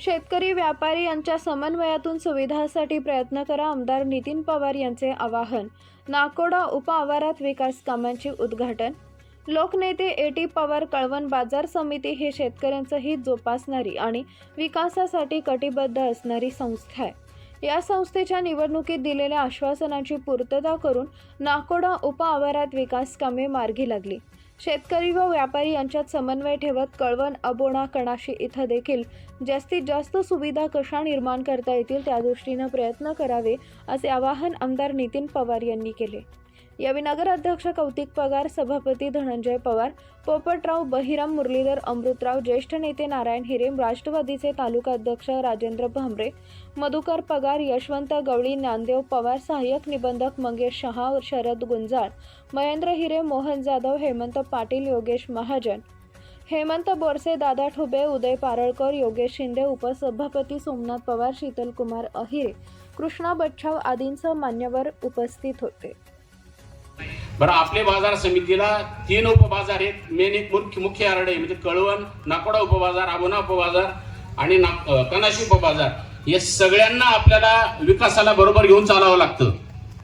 शेतकरी व्यापारी यांच्या समन्वयातून सुविधासाठी प्रयत्न करा आमदार नितीन पवार यांचे आवाहन. नाकोडा उपआवारात विकास कामांचे उद्घाटन. लोकनेते ए. टी. पवार कळवण बाजार समिती हे शेतकऱ्यांचं हित जोपासणारी आणि विकासासाठी कटिबद्ध असणारी संस्था आहे. या संस्थेच्या निवडणुकीत दिलेल्या आश्वासनाची पूर्तता करून नाकोडा उपआवारात विकास कामे मार्गी लागली. शेतकरी व व्यापारी यांच्यात समन्वय ठेवत कळवण अबोणा कणाशी इथं देखील जास्तीत जास्त सुविधा कशा निर्माण करता येतील त्या दृष्टीनं प्रयत्न करावे असे आवाहन आमदार नितीन पवार यांनी केले. यावेळी नगराध्यक्ष कौतिक पगार सभापती धनंजय पवार पोपटराव बहिराम मुरलीधर अमृतराव ज्येष्ठ नेते नारायण हिरेम राष्ट्रवादीचे तालुका अध्यक्ष राजेंद्र भांबरे मधुकर पगार यशवंत गवळी ज्ञानदेव पवार सहाय्यक निबंधक मंगेश शहा शरद गुंजाळ महेंद्र हिरे मोहन जाधव हेमंत पाटील योगेश महाजन हेमंत बोरसे दादा ठुबे उदय पारळकर योगेश शिंदे उपसभापती सोमनाथ पवार शीतलकुमार अहिरे कृष्णा बच्छाव आदींसह मान्यवर उपस्थित होते. बरं आपले बाजार समितीला तीन उपबाजार आहेत. मेन एक मुख्य मुख्य आरड आहे म्हणजे कळवण नाकोडा उपबाजार आबोना उपबाजार आणि ना कनाशी उपबाजार. या सगळ्यांना आपल्याला विकासाला बरोबर घेऊन चालावं लागतं.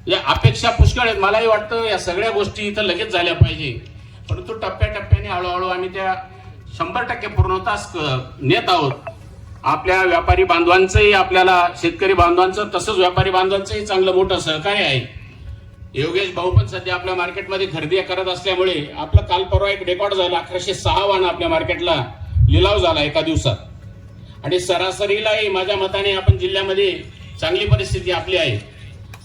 या अपेक्षा पुष्कळ आहेत. मलाही वाटतं या सगळ्या गोष्टी इथं लगेच झाल्या पाहिजे. परंतु टप्प्याटप्प्याने हळूहळू आम्ही त्या शंभर टक्के पूर्णतास नेत आहोत. आपल्या व्यापारी बांधवांचंही आपल्याला शेतकरी बांधवांचं तसंच व्यापारी बांधवांचंही चांगलं मोठं सहकार्य आहे. योगेश भाऊ पण सध्या आपल्या मार्केटमध्ये खरेदी करत असल्यामुळे आपलं काल परवा एक रेकॉर्ड झाला. अकराशे सहा वाहनं आपल्या मार्केटला लिलाव झाला एका दिवसात. आणि सरासरीलाही माझ्या मताने आपण जिल्ह्यामध्ये चांगली परिस्थिती आपली आहे.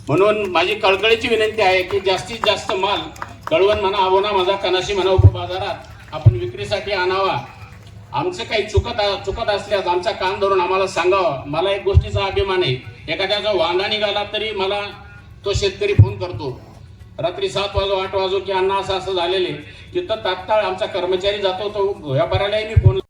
म्हणून माझी कळकळीची विनंती आहे की जास्तीत जास्त माल कळवण म्हणा आवना माझा कनाशी म्हणा उपबाजारात आपण विक्रीसाठी आणावा. आमचं काही चुकत चुकत असल्यास आमचा कान धरून आम्हाला सांगावं. मला एक गोष्टीचा अभिमान आहे. एखाद्याचा वांदा निघाला तरी मला तो शेतकरी फोन करतो. रात्री सात वाजो आठ वाजो की अण्णा असं असं झालेले तिथं तात्काळ आमचा कर्मचारी जातो तो व्यापाऱ्यालाही मी फोन